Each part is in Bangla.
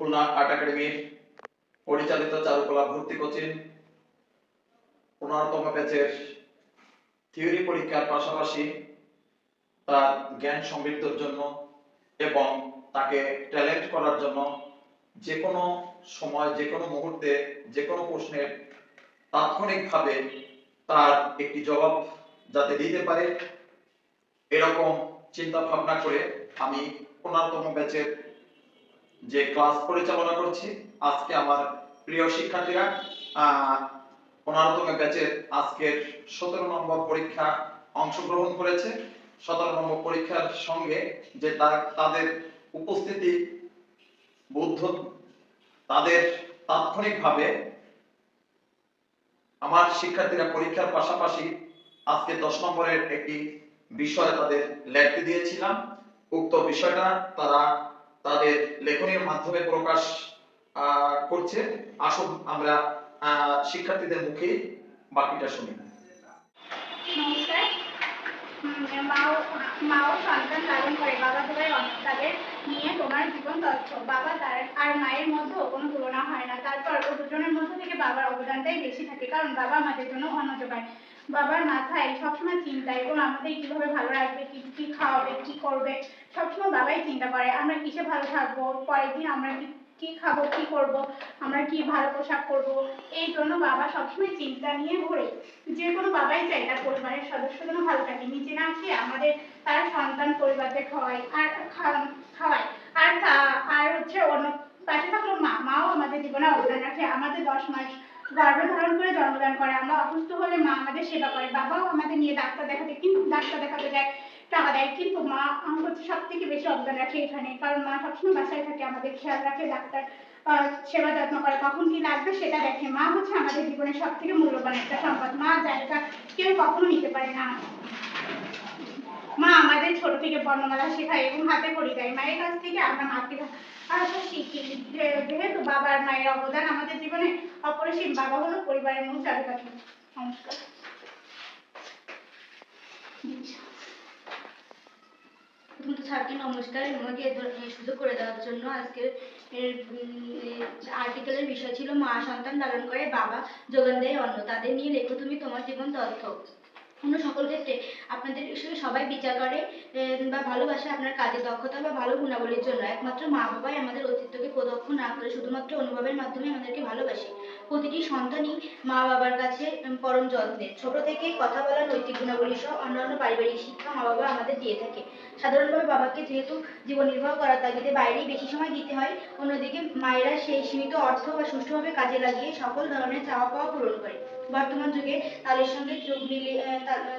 খুলনা আর্ট একাডেমির পরিচালিত চারুকলা ভর্তি কোচিং, পনেরোতম ব্যাচের থিওরি পরীক্ষার পাশাপাশি তার জ্ঞান সমৃদ্ধর জন্য এবং তাকে ট্যালেন্ট করার জন্য যে কোনো সময় যে কোনো মুহূর্তে যে কোনো প্রশ্নের তাৎক্ষণিকভাবে তার একটি জবাব যাতে দিতে পারে, এরকম চিন্তা ভাবনা করে আমি পনেরোতম ব্যাচের যে ক্লাস পরিচালনা করছি, আজকে আমার প্রিয় শিক্ষার্থীরা পনেরোতম ব্যাচের আজকের সতেরো নম্বর পরীক্ষা অংশগ্রহণ করেছে। সতেরো নম্বর পরীক্ষার সঙ্গে যে তাদের উপস্থিতি, বুদ্ধ, তাদের তাৎক্ষণিকভাবে আমার শিক্ষার্থীরা পরীক্ষার পাশাপাশি আজকে দশ নম্বরের একটি বিষয় তাদের লিখতে দিয়েছিলাম। উক্ত বিষয়টা তারা তাদের লেখনীর মাধ্যমে প্রকাশ করছে। আসুন আমরা শিক্ষার্থীদের মুখে বাকিটা শুনি। নমস্কার। মাও সন্তান লালন করে। বাবা নিয়ে তোমার জীবন তথ্য বাবা তার আর মায়ের কোনো তুলনা হয় না। তারপর দুজনের মধ্যে থেকে বাবার অবদানটাই বেশি থাকে। কারণ বাবা আমাদের জন্য অন্ন যোগায় বাবার মাথায় সবসময় চিন্তা এবং আমাদের কীভাবে ভালো রাখবে, কি কি খাওয়াবে, কি করবে, সবসময় বাবাই চিন্তা করে, আমরা কিসে ভালো থাকব, পরের দিন আমরা কি কি খাব, কি করব, আমরা কি ভালো পোশাক করব এই জন্য বাবা সবসময় চিন্তা নিয়ে ঘোরে। যে কোনো বাবাই চায় তার পরিবারের সদস্য যেন ভালো থাকে, নিজে না খেয়ে আমাদের তার সন্তান পরিবারকে খাওয়ায়, আর খাওয়ায়। আর আর হচ্ছে অন্য, পাশে থাকল মা, মাও আমাদের জীবনে অবদান রাখে, আমাদের দশ মাস গর্ভে ধারণ করে জন্মদান করে। আমরা অসুস্থ হলে মা আমাদের সেবা করে। বাবাও আমাদের নিয়ে ডাক্তার দেখাতে কিন্তু ডাক্তার দেখাতে যায়, টাকা দেয়। কিন্তু মা হচ্ছে সব থেকে বেশি অবদান রাখে এখানে। কারণ মা সবসময় বাসায় থাকে, আমাদের খেয়াল রাখে, ডাক্তার সেবা যত্ন করে। কখন কি লাগবে সেটা দেখে। মা হচ্ছে আমাদের জীবনের সব থেকে মূল্যবান একটা সম্পদ। মা জায়গা কেউ কখনো নিতে পারে না। মা, আমাদের ছোট থেকে বর্ণমালা শেখায় এবং হাতে করি দেয় মায়ের কাছ থেকে আমরা মাতৃভাষা শিখি। যেহেতু বাবা আর মায়ের অবদান আমাদের জীবনে অপরিসীম, বাবা হলো পরিবারের মূল চাবিকাঠি। নমস্কার। স্যারকে নমস্কার আমাকে সুযোগ করে দেওয়ার জন্য আজকের আর্টিকেলের বিষয় ছিল, মা সন্তান লালন করে বাবা যোগান দেয় অন্য তাদের নিয়ে লেখো তুমি তোমার জীবন তথ্য। অন্য সকল ক্ষেত্রে আপনাদের সবাই বিচার করে বা ভালোবাসে আপনার কাজের দক্ষতা বা ভালো গুণাবলীর জন্য। একমাত্র মা বাবাই আমাদের অস্তিত্বকে প্রদক্ষ না করে শুধুমাত্র অনুভবের মাধ্যমে আমাদেরকে ভালোবাসে। প্রতিটি সন্তানই মা বাবার কাছে পরম যত্নের। ছোট থেকে কথা বলা নৈতিক গুণাবলী সহ অন্যান্য পারিবারিক শিক্ষা মা বাবা আমাদের দিয়ে থাকে। সাধারণভাবে বাবাকে যেহেতু জীবন নির্বাহ করার তাগিদে বাইরেই বেশি সময় দিতে হয়, অন্যদিকে মায়েরা সেই সীমিত অর্থ বা সুষ্ঠুভাবে কাজে লাগিয়ে সকল ধরনের চাওয়া পাওয়া পূরণ করে। বর্তমান যুগে তাদের সঙ্গে যোগ মিলিয়ে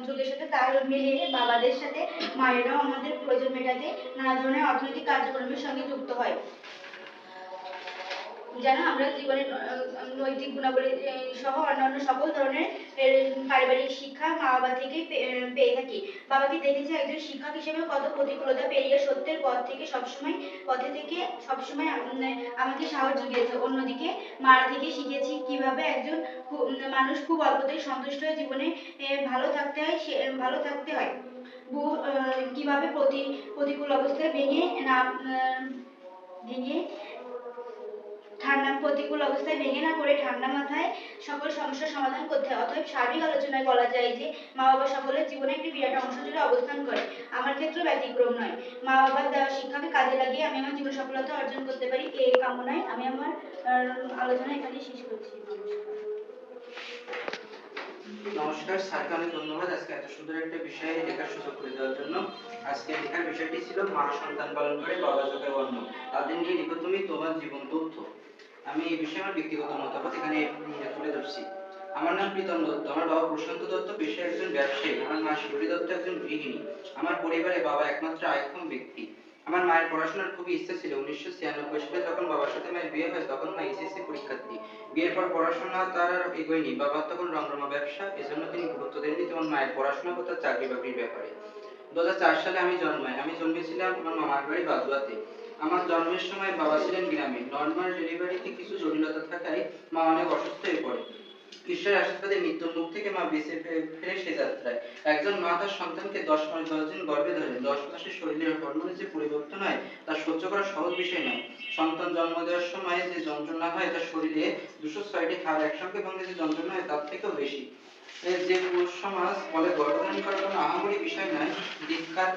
যুগের সাথে তাল মিলিয়ে বাবাদের সাথে মায়েরাও আমাদের প্রয়োজন মেটাতে নানা ধরনের অর্থনৈতিক কার্যক্রমের সঙ্গে যুক্ত হয়। যেন আমরা জীবনের নৈতিক গুণাবলী সহ অন্যান্য সকল ধরনের পারিবারিক শিক্ষা মা বাবা থেকে পেয়ে থাকি। বাবাকে দেখেছি? একজন শিক্ষক হিসেবে কত প্রতিকূলতা পেরিয়ে সত্যের পথ থেকে সবসময়, পথে থেকে সবসময় আম- আমাকে সাহস জুগিয়েছে। অন্যদিকে মারা থেকে শিখেছি কীভাবে একজন মানুষ খুব অল্পতেই সন্তুষ্ট হয়ে জীবনে ভালো থাকতে হয়, সে, ভালো থাকতে হয়। কীভাবে প্রতি, প্রতিকূল অবস্থায় ভেঙে না ভেঙে ঠান্ডা প্রতিকূল অবস্থায় ভেঙে না পড়ে ঠান্ডা মাথায় সকল সমস্যার সমাধান করতে হয়। অতএব সার্বিক আলোচনায় বলা যায় যে, মা বাবা সকলের জীবনে একটি বিরাট অংশ জুড়ে অবস্থান করে। আমার ক্ষেত্রেও ব্যতিক্রম নয়। মা বাবার দেওয়া শিক্ষাকে কাজে লাগিয়ে আমি আমার জীবন সফলতা অর্জন করতে পারি, এই কামনায় আমি আমার আলোচনা এখানে শেষ করছি। নমস্কার, স্যারকে অনেক ধন্যবাদ আজকে এত সুন্দর একটা বিষয়ে লেখার সুযোগ করে দেওয়ার জন্য। আজকে লেখার বিষয়টি ছিল, মা সন্তান পালন করে বাবা যোগের অন্য তাদের নিয়ে লিখো তুমি, তোমার জীবন তথ্য। আমি এই বিষয়ে আমার ব্যক্তিগত মতামত এখানে তুলে ধরছি। আমার নাম প্রীতম দত্ত। আমার বাবা প্রশান্ত দত্ত, পেশায় একজন ব্যবসায়ী। আমার মা শিবরী দত্ত, একজন গৃহিণী। আমার পরিবারে বাবা একমাত্র আয়ক্ষম ব্যক্তি। আমার মায়ের পড়াশোনার খুবই ইচ্ছা ছিল। উনিশশো ছিয়ানব্বই সালে যখন বাবার সাথে মায়ের বিয়ে হয়, তখন মা এসএসসি পরীক্ষার্থী। বিয়ের পর পড়াশোনা তার আর এগোয়নি বাবার তখন রমরমা ব্যবসা। এজন্য তিনি গুরুত্ব দেননি তেমন মায়ের পড়াশোনা করতে চাকরি বাকরির ব্যাপারে। দু হাজার চার সালে আমি জন্মাই। আমি জন্মেছিলাম আমার মামার বাড়ি বাদুয়াতে আমার জন্মের সময় বাবা ছিলেন গ্রামে। নর্মাল ডেলিভারিতে কিছু জটিলতা থাকায় মা অনেক অসুস্থ হয়ে পড়ে ঈশ্বরের আশীর্বাদে মৃত্যুর মুখ থেকে মা বেঁচে ফিরে সে যাত্রায়। একজন মা তার সন্তানকে দশ মাস, দশ দিন গর্ভে ধরে দশ মাসে শরীরের হরমোনের যে পরিবর্তন হয়, তা সহ্য করা সহজ বিষয় নয়। সন্তান জন্ম দেওয়ার সময় যে যন্ত্রণা হয় তার শরীরে দুশো ছয়টি হাড় একসঙ্গে ভাঙলে যে যন্ত্রণা হয়, তার থেকেও বেশি। যে পুরুষ সমাজ বলে গর্ভধারণ করা কোনো আহামরি বিষয় নয়, ধিক্কার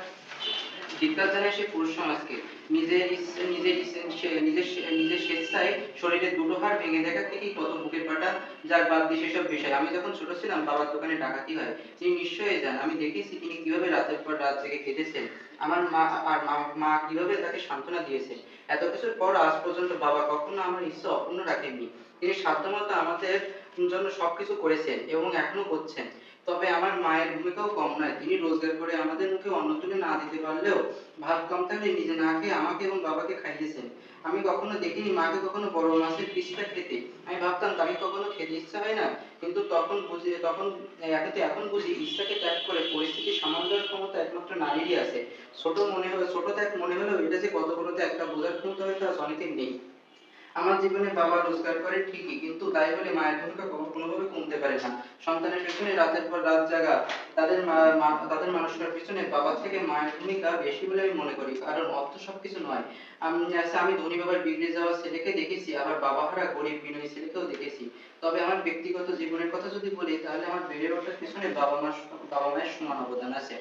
ধিক্কার জানায় সেই পুরুষ সমাজকে নিজের নিজের নিজের নিজের স্বেচ্ছায় শরীরের দুটো হাড় ভেঙে দেখা থেকেই কত বুকের পাটা, যার বাদ দিয়ে সেসব বিষয় আমি যখন ছোট ছিলাম, বাবার দোকানে ডাকাতি হয়। তিনি নিশ্চয়ই যান আমি দেখেছি তিনি কীভাবে রাতের পর রাত জেগে কেঁদেছেন আমার মা, আর মা- মা কীভাবে তাকে সান্ত্বনা দিয়েছে এত কিছুর পর আজ পর্যন্ত বাবা কখনো আমার ইচ্ছা অপূর্ণ রাখেননি। তিনি সাধ্যমতো আমাদের জন্য সবকিছু করেছেন এবং এখনও করছেন। তবে আমার মায়ের ভূমিকাও কম নয়। তিনি রোজগার করে আমাদের মুখে অন্ন তুলে না দিতে পারলেও ভাত কম থাকলে নিজে না খেয়ে আমাকে এবং বাবাকে খাইয়েছেন। আমি কখনো দেখিনি মাকে কখনো বড় মাছের পিসটা খেতে। আমি ভাবতাম, তাকে কখনো খেতে ইচ্ছা হয় না? কিন্তু তখন বুঝি, তখন এখন এখন বুঝি ইচ্ছাকে ত্যাগ করে পরিস্থিতি সামাল দেওয়ার ক্ষমতা একমাত্র নারীরই আছে। ছোট মনে হলো ছোট ত্যাগ মনে হলেও এটা যে কত বড় ত্যাগ একটা বোঝার ক্ষমতা হয়তো আজ অনেকের নেই। আমার জীবনে বাবা রোজগার করে ঠিকই কিন্তু তাই বলে মায়ের ভূমিকা কোনোভাবে কমতে পারে না। সন্তানের পেছনে রাতের পর রাত জাগা তাদের তাদের মানুষ করার পিছনে বাবার থেকে মায়ের ভূমিকা বেশি বলে আমি মনে করি কারণ অর্থ সবকিছু নয়। আমি আচ্ছা, আমি ধনী বাবার বিগড়ে যাওয়া ছেলেকে দেখেছি আবার বাবা হারা গরিব বিনয়ী ছেলেকেও দেখেছি। তবে আমার ব্যক্তিগত জীবনের কথা যদি বলি তাহলে আমার বেড়ে ওঠার পিছনে বাবা মার বাবা মায়ের সমান অবদান আছে।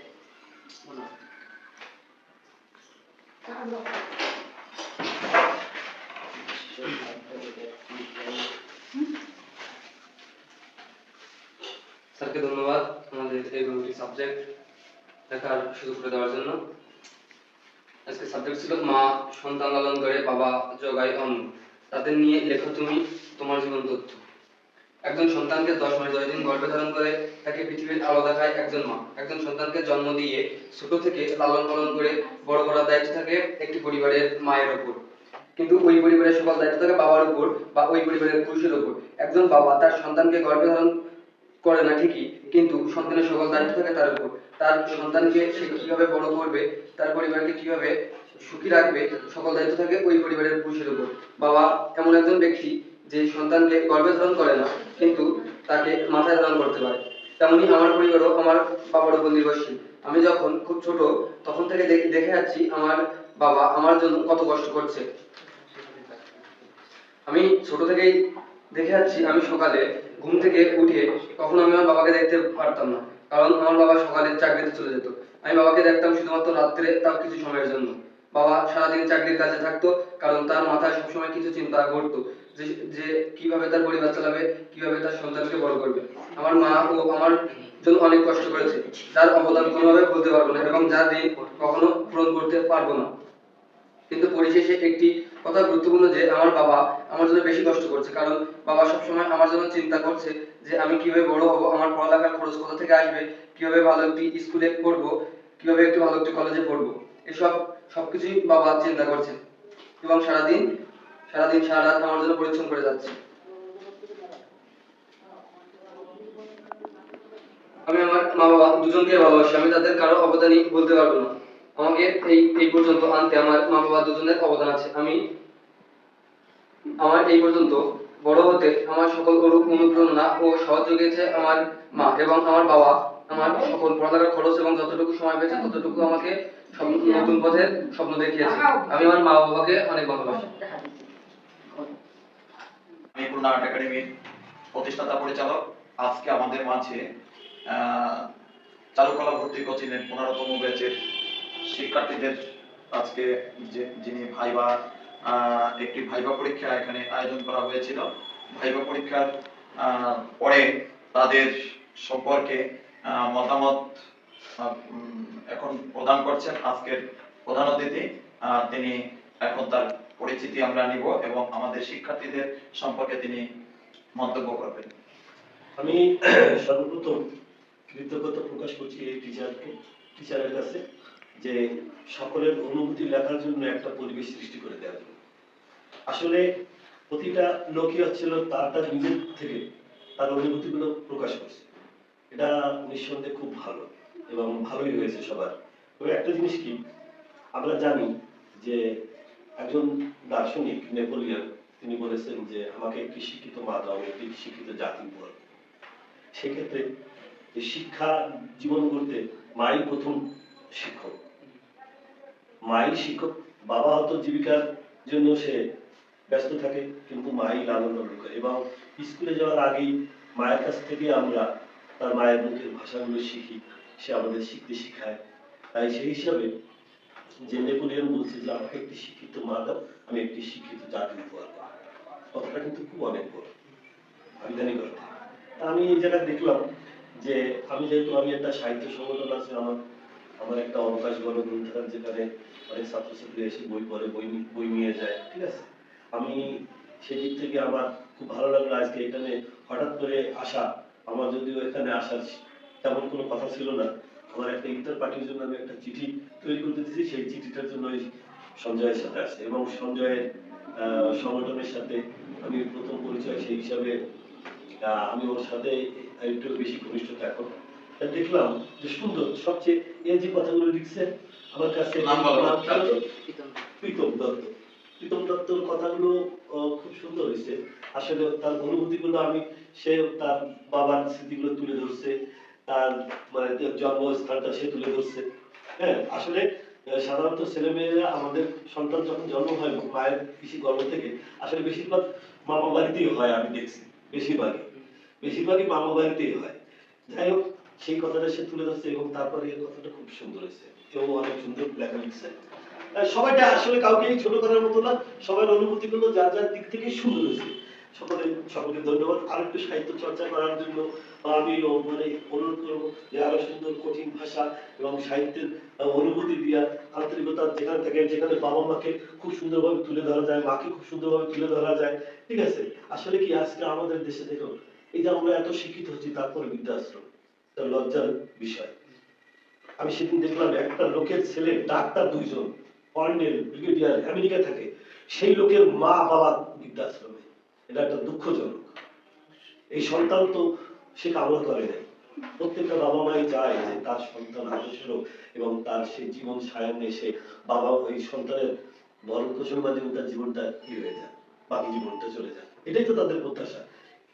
স্যারকে ধন্যবাদ আমাদের এই সাবজেক্ট দেখার সুযোগ করে দেওয়ার জন্য। আজকে সাবজেক্ট ছিল মা সন্তান লালন করে, বাবা অন্ন। তাদের নিয়ে লেখো তুমি তোমার জীবন তথ্য। একজন সন্তানকে দশ মাস দশ দিন গর্ভে ধারণ করে, তাকে পৃথিবীর আলো দেখায় একজন মা। একজন সন্তানকে জন্ম দিয়ে ছোট থেকে লালন পালন করে বড় করার দায়িত্ব থাকে একটি পরিবারের মায়ের ওপর। কিন্তু ওই পরিবারের সকল দায়িত্ব থাকে বাবার উপর বা ওই পরিবারের পুরুষের উপর। একজন বাবা তার সন্তানকে গর্ভে ধারণ করে না ঠিকই, কিন্তু সন্তানের সকল দায়িত্ব থাকে তার উপর। তার সন্তানকে সে কীভাবে বড় করবে, তার পরিবারকে কীভাবে সুখী রাখবে, সকল দায়িত্ব থাকে ওই পরিবারের পুরুষের উপর। বাবা এমন একজন ব্যক্তি যে সন্তানকে গর্ভে ধারণ করে না, কিন্তু তাকে মাথায় ধারণ করতে পারে। তেমনি আমার পরিবারও আমার বাবার উপর নির্ভরশীল। আমি যখন খুব ছোট, তখন থেকে দেখে যাচ্ছি আমার বাবা আমার জন্য কত কষ্ট করছে। আমি ছোট থেকেই দেখে যাচ্ছি, আমি সকালে ঘুম থেকে উঠে কখনো আমি আমার বাবাকে দেখতে পারতাম না, কারণ আমার বাবা সকালে চাকরিতে চলে যেত। আমি বাবাকে দেখতাম শুধুমাত্র রাত্রে তাও কিছু সময়ের জন্য। বাবা সারাদিন চাকরির কাজে থাকতো, কারণ তার মাথায় সবসময় কিছু চিন্তা ঘুরতো, যে যে কীভাবে তার পরিবার চালাবে, কীভাবে তার সন্তানকে বড় করবে। আমার মা ও আমার জন্য অনেক কষ্ট করেছে, যার অবদান কোনোভাবে বলতে পারব না এবং যা ঋণ কখনো পূরণ করতে পারব না। কিন্তু পরিশেষে একটি কথা গুরুত্বপূর্ণ যে আমার বাবা আমার জন্য বেশি কষ্ট করছে। কারণ বাবা সবসময় আমার জন্য চিন্তা করছে যে আমি কীভাবে বড় হব, আমার পড়ালেখার খরচ কোথা থেকে আসবে, কীভাবে ভালো একটি স্কুলে পড়ব, কীভাবে একটি ভালো একটি কলেজে পড়ব। এসব সবকিছুই বাবা চিন্তা করছে এবং সারাদিন সারাদিন সারা রাত আমার জন্য পরিশ্রম করে যাচ্ছে। আমি আমার মা বাবা দুজনকে ভালোবাসি, আমি তাদের কারও অবদানই বলতে পারব না। আমাকে এই এই পর্যন্ত আনতে আমার মা বাবা দুজনের অবদান আছে। আমি আমার এই পর্যন্ত বড় হতে আমার সকল অনু- অনুপ্রেরণা ও সহযোগ জুগিয়েছে আমার মা এবং আমার বাবা। আমার সকল পড়ালেখার খরচ এবং যতটুকু সময় পেয়েছে, ততটুকু আমাকে নতুন পথের স্বপ্ন দেখিয়েছে। আমি আমার মা বাবাকে অনেক ভালোবাসি। আমি খুলনা আর্ট একাডেমির প্রতিষ্ঠাতা পরিচালক। আজকে আমাদের মাঝে চারুকলা ভর্তি কোচিংয়ের পনেরোতম ব্যাচের শিক্ষার্থীদের আজকে যিনি ভাইবা একটি ভাইবা পরীক্ষা এখানে আয়োজন করা হয়েছিল। ভাইবা পরীক্ষার পরে তাদের সম্পর্কে মতামত এখন প্রদান করছেন আজকের প্রধান অতিথি। তিনি এখন তার পরিচিতি আমরা নিব এবং আমাদের শিক্ষার্থীদের সম্পর্কে তিনি মন্তব্য করবেন। আমি সর্বপ্রথম কৃতজ্ঞতা প্রকাশ করছি এই টিচারকে, টিচারের কাছে। যে সকলের অনুভূতি লেখার জন্য একটা পরিবেশ সৃষ্টি করে দেওয়ার জন্য আসলে প্রতিটা লোকই হচ্ছিল তার তার নিজের থেকে তার অনুভূতিগুলো প্রকাশ করছে। এটা নিঃসন্দেহে খুব ভালো এবং ভালোই হয়েছে সবার। তবে একটা জিনিস কি, আমরা জানি যে একজন দার্শনিক নেপোলিয়ন, তিনি বলেছেন যে, আমাকে একটি শিক্ষিত মা দাও, একটি শিক্ষিত জাতি দেব। সেক্ষেত্রে শিক্ষা জীবন করতে মাই প্রথম শিক্ষক। মাই শিক্ষক। বাবা হয়তো জীবিকার জন্য সে ব্যস্ত থাকে, কিন্তু মাই লালন পালন করে। এবং স্কুলে যাওয়ার আগেই মায়ের কাছ থেকে আমরা তার মায়ের মুখের ভাষাগুলো শিখি। সে আমাদের শিখতে শিখায়। তাই সেই হিসাবে যে নেপোলিয়ন বলছে যে, আমাকে একটি শিক্ষিত মা দাও, আমি একটি শিক্ষিত জাতি উপহার কথাটা কিন্তু খুব অনেক বড়। আবিধানিক অর্থে আমি এই জায়গায় দেখলাম যে, আমি যেহেতু আমি একটা সাহিত্য সংগঠন আছে, আমার আমার একটা অবকাশ গণ গ্রন্থাগার যেখানে অনেক ছাত্রছাত্রী এসে বই পড়ে, বই বই নিয়ে যায়, ঠিক আছে? আমি সেই দিক থেকে আমার খুব ভালো লাগল আজকে এখানে। হঠাৎ করে আসা, আমার যদিও এখানে আসার তেমন কোনো কথা ছিল না। আমার একটা ইফতার পার্টির জন্য আমি একটা চিঠি তৈরি করতে দিয়েছি, সেই চিঠিটার জন্য সঞ্জয়ের সাথে আসে এবং সঞ্জয়ের সংগঠনের সাথে আমি প্রথম পরিচয় সেই হিসাবে আমি ওর সাথে একটু বেশি ঘনিষ্ঠতা এখন দেখলাম যে সুন্দর সবচেয়ে এই যে কথাগুলো লিখছে আমার কাছে? প্রীতম প্রীতম দত্ত। প্রীতম দত্তর কথাগুলো খুব সুন্দর হয়েছে। আসলে তার অনুভূতিগুলো আমি সে তার বাবার স্মৃতিগুলো তুলে ধরছে তার মানে জন্মস্থানটা সে তুলে ধরছে। হ্যাঁ আসলে সাধারণত ছেলে মেয়েরা আমাদের সন্তান যখন জন্ম হয় মায়ের কৃষি গর্ভ থেকে আসলে বেশিরভাগ মামা বাড়িতেই হয় আমি দেখছি বেশিরভাগই। বেশিরভাগই মামা বাড়িতেই হয়। যাই হোক সেই কথাটা সে তুলে ধরছে এবং তারপরে এই কথাটা খুব সুন্দর হয়েছে। কেউ অনেক সুন্দর লেখা লিখছে। সবাইটা আসলে কাউকে ছোট করার মতো না, সবার অনুভূতি গুলো যার যার দিক থেকে সুন্দর হয়েছে। সকলে সকলকে ধন্যবাদ। আর একটু সাহিত্য চর্চা করার জন্য আমি মানে অনুরোধ করব যে আরও সুন্দর কঠিন ভাষা এবং সাহিত্যের অনুভূতি দিয়া আন্তরিকতা যেখানে থাকে, যেখানে বাবা মাকে খুব সুন্দরভাবে তুলে ধরা যায়, মাকে খুব সুন্দরভাবে তুলে ধরা যায়। ঠিক আছে? আসলে কি আজকে আমাদের দেশে দেখো এই যে আমরা এত শিক্ষিত হচ্ছি, তারপরে বৃদ্ধাশ্রম। লজ্জার বিষয়। আমি সেদিন দেখলাম একটা লোকের ছেলে, ডাক্তার দুইজন, কর্নেল, ব্রিগেডিয়ার আমেরিকা থাকে। সেই লোকের মা বাবা বৃদ্ধাশ্রমে। এটা একটা দুঃখজনক। এই সন্তান তো সে কামনা করে নাই। প্রত্যেকটা বাবা মাই চায় যে তার সন্তান আদর্শ এবং তার সেই জীবন সায়নে সে বাবা ওই সন্তানের ভরণ পোষণ মাধ্যমে তার জীবনটা কি হয়ে যায়, বাকি জীবনটা চলে যায়। এটাই তো তাদের প্রত্যাশা।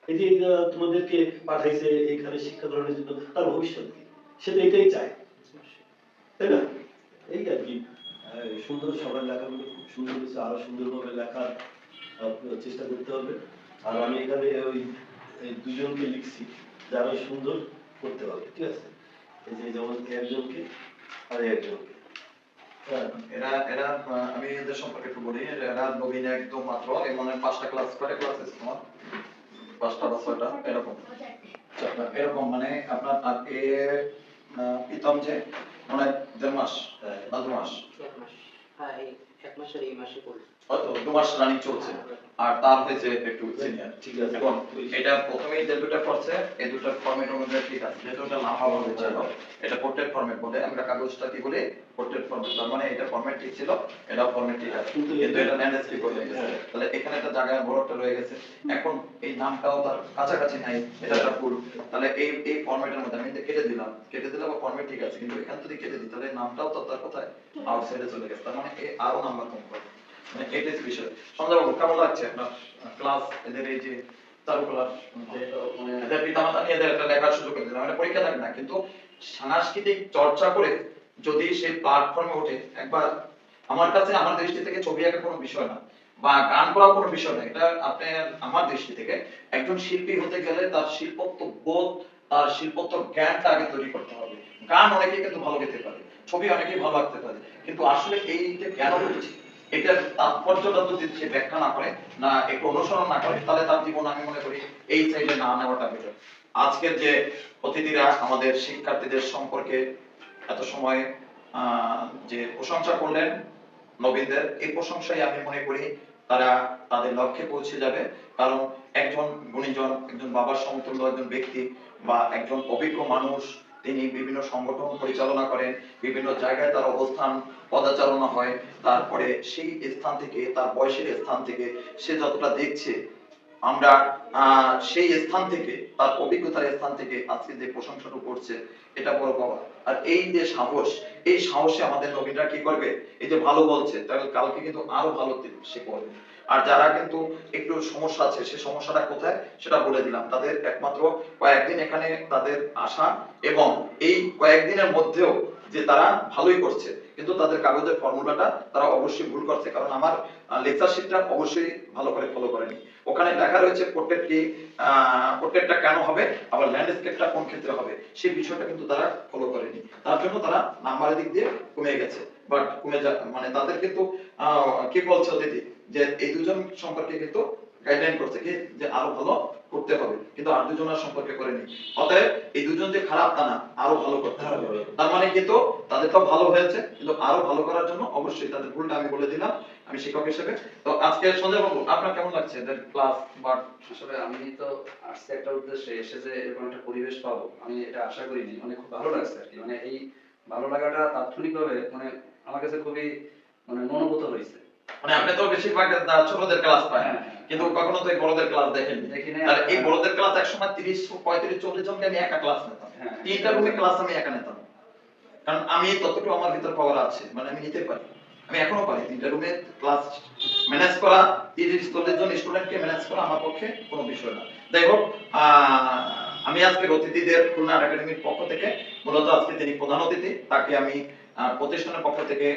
এই যে তোমাদেরকে পাঠাইছে এখানে শিক্ষা গ্রহণের জন্য তার ভবিষ্যৎ কি? সে তো এটাই চায়। তাই না? এই আর কি। সুন্দর সবার লেখাগুলো খুব সুন্দর হয়েছে আরও সুন্দরভাবে লেখার চেষ্টা করতে হবে। আর আমি এখানে ওই দুজনকে লিখছি যারা সুন্দর করতে হবে ঠিক আছে? এই যে যেমন একজনকে আর একজনকে। হ্যাঁ এরা এরা আমি এদের সম্পর্কে একটু বলি এরা নবীন একদম মাত্র এই মনে পাঁচটা ক্লাস করে ক্লাস তোমার? পাঁচটা বা ছয়টা এরকম। আচ্ছা, এরকম মানে আপনার প্রীতম যে মানে দেড় মাস না দু মাস। এক মাসের এই মাসে পড়ল হয়তো দু মাস রানিং চলছে। আর তার হয়েছে একটু সিনিয়র ঠিক আছে। এখন এটা প্রথমেই যে দুটো করছে এই দুটো ফরম্যাট অনুযায়ী ঠিক আছে। যেহেতু এটা লাফা ভাবে ছিল এটা পোর্ট্রেট ফরম্যাট বলে আমরা কাগজটা কি বলি? পোর্ট্রেট ফরম্যাট তার মানে এটা ফরম্যাট ঠিক ছিল এটা ফরম্যাট ঠিক আছে। কিন্তু এটা হয়ে গেছে। তাহলে এখানে একটা জায়গায় বড়টা রয়ে গেছে। এখন এই নামটাও তার কাছাকাছি নাই এটা একটা ভুল। তাহলে এই এই ফরম্যাটের মধ্যে আমি কেটে দিলাম কেটে দিলাম ফরম্যাট ঠিক আছে। কিন্তু এখান থেকে কেটে দিই তাহলে নামটাও তো তার কোথায়? আউটসাইডে চলে গেছে। তার মানে এ আরও নাম্বার কম করে। এটাই বিষয়। সন্ধ্যাবাবু কেমন লাগছে? আপনার ক্লাস এদের এই যে মানে এদের নিয়ে এদের একটা লেখার সুযোগ মানে পরীক্ষা থাকে না, কিন্তু সাংস্কৃতিক চর্চা করে যদি প্ল্যাটফর্মে ওঠে, একবার আমার কাছে আমার দৃষ্টি থেকে ছবি আঁকা কোনো বিষয় না, বা গান করা কোনো বিষয় না, এটা আপনার, আমার দৃষ্টি থেকে একজন শিল্পী হতে গেলে তার শিল্পত্ব বোধ, তার শিল্পত্ব জ্ঞানটা আগে তৈরি করতে হবে। গান অনেকে কিন্তু ভালো গেতে পারে, ছবি অনেকেই ভালো আঁকতে পারে, কিন্তু আসলে এই যে কেন হচ্ছে এটার তাৎপর্যটা যদি সে ব্যাখ্যা না করে, না একটু অনুসরণ না করে, তাহলে তার জীবন আমি মনে করি এই সাইডে না নেওয়াটা বেটার আজকের যে অতিথিরা আমাদের শিক্ষার্থীদের সম্পর্কে এত সময় যে প্রশংসা করলেন নবীনদের, এই প্রশংসাই আমি মনে করি তারা তাদের লক্ষ্যে পৌঁছে যাবে। কারণ একজন গুণীজন, একজন বাবার সমতুল্য, একজন ব্যক্তি বা একজন অভিজ্ঞ মানুষ তিনি বিভিন্ন সংগঠন পরিচালনা করেন, বিভিন্ন জায়গায় তার অবস্থান পদাচারণা হয়, তারপরে সেই স্থান থেকে, তার বয়সের স্থান থেকে সে যতটা দেখছে, আমরা সেই স্থান থেকে, তার অভিজ্ঞতার স্থান থেকে আজকে যে প্রশংসাটা করছে, এটা বড় পাওয়া। আর এই যে সাহস, এই সাহসে আমাদের নবীনরা কি করবে? এই যে ভালো বলছে, তাহলে কালকে কিন্তু আরও ভালো সে করবে। আর যারা কিন্তু একটু সমস্যা আছে সেই সমস্যাটা কোথায় সেটা বলে দিলাম। তাদের একমাত্র কয়েকদিন এখানে তাদের আসা এবং এই কয়েকদিনের মধ্যেও যে তারা ভালোই করছে, কিন্তু তাদের কাগজের ফর্মুলাটা তারা অবশ্যই ভুল করছে, কারণ আমার লেকচার শিটটা অবশ্যই ভালো করে ফলো করেনি। ওখানে লেখা রয়েছে কি পোর্ট্রেটটা কেন হবে, আবার ল্যান্ডস্কেপটা কোন ক্ষেত্রে হবে, সেই বিষয়টা কিন্তু তারা ফলো করেনি। তার জন্য তারা নাম্বারের দিক দিয়ে কমে গেছে। বাট কমে যা মানে তাদের কিন্তু কি বলছে দিদি? যে এই দুজন সম্পর্কে কিন্তু গাইডলাইন করছে কি যে আরও ভালো করতে হবে। কিন্তু আর দুজনের সম্পর্কে করেনি। অতএব এই দুজন যে খারাপ তা না আরও ভালো করতে হবে। তার মানে কিন্তু তাদের তো ভালো হয়েছে কিন্তু আরও ভালো করার জন্য অবশ্যই তাদের ভুলটা আমি বলে দিলাম আমি শিক্ষক হিসেবে। তো আজকে সঞ্জয় বাবু আপনার কেমন লাগছে? এদের ক্লাস বা আসলে আমি তো আসছি একটা উদ্দেশ্যে এসে যে এরকম একটা পরিবেশ পাবো আমি এটা আশা করিনি। মানে খুব ভালো লাগছে আর কি। মানে এই ভালো লাগাটা তাৎক্ষণিকভাবে মানে আমার কাছে খুবই মানে মনোভূত হয়েছে। মানে আপনি তো বেশিরভাগ ছোটদের ক্লাস পায় কিন্তু কখনো তো এই বড়দের ক্লাস দেখেননি। দেখি নাই, আর এই। বড়দের ক্লাস একসময় তিরিশ পঁয়ত্রিশ চল্লিশ জনকে আমি একা ক্লাস নিতাম। হ্যাঁ। তিনটা রুমে ক্লাস আমি একা নিতাম। কারণ আমি ততটুকু আমার ভিতর পাওয়ার আছে। মানে আমি নিতে পারি। আমি এখনও পারি। তিনটা রুমে ক্লাস ম্যানেজ করা তিরিশ চল্লিশ জন স্টুডেন্টকে ম্যানেজ করা আমার পক্ষে কোনো বিষয় না। যাই হোক আমি আজকে অতিথিদের খুলনা একাডেমির পক্ষ থেকে মূলত আজকে তিনি প্রধান অতিথি তাকে আমি প্রতিষ্ঠানের পক্ষ থেকে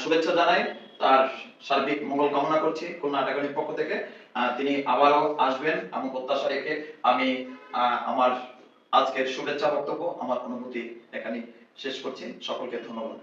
শুভেচ্ছা জানাই। তার সার্বিক মঙ্গল কামনা করছি খুলনা একাডেমির পক্ষ থেকে। তিনি আবারও আসবেন এবং প্রত্যাশা রেখে আমি আমার আজকের শুভেচ্ছা বক্তব্য, আমার অনুভূতি এখানে শেষ করছি। সকলকে ধন্যবাদ।